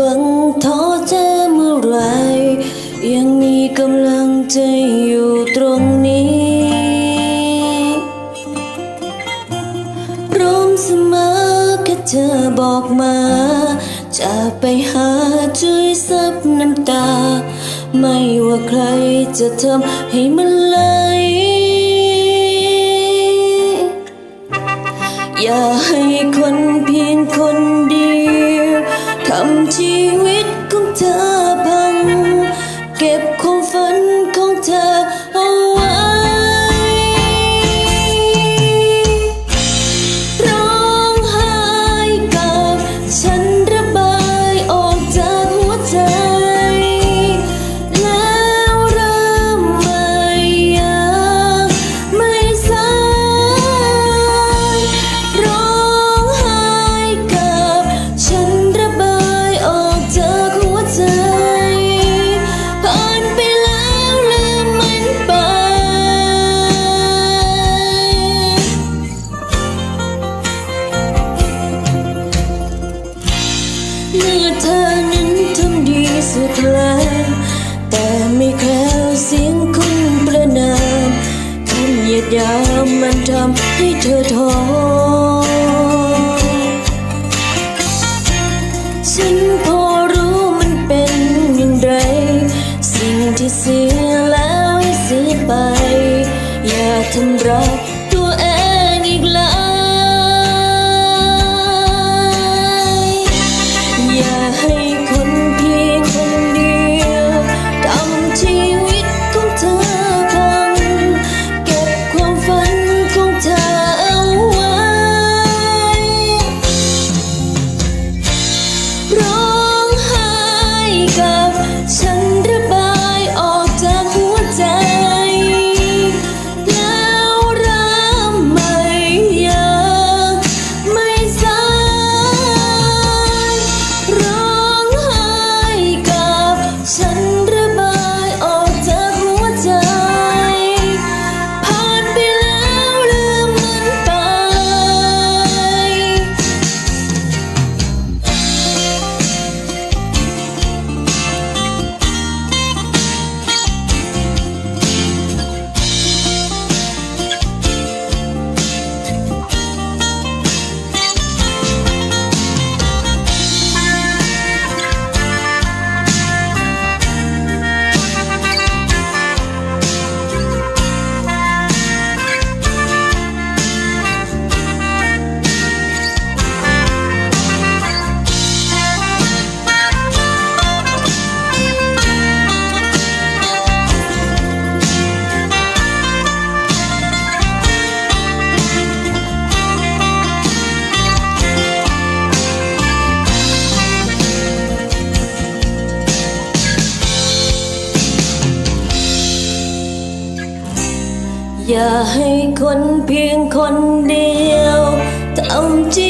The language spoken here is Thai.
วังท้อแท้เมื่อไร ยังมีกำลังใจอยู่ตรงนี้ พร้อมเสมอแค่เธอบอกมา จะไปหาช่วยซับน้ำตา ไม่ว่าใครจะทำให้มันไหลอย่าให้คน สุดแล้วแต่ไม่แคล้วเสียงคุณประนามคำเหยียดยามมันทำให้เธอท้อฉันพอรู้มันเป็นอย่างไร สิ่งที่เสียแล้วให้เสียไป อย่าทำร้าย อย่าให้คนเพียงคนเดียวทำจิ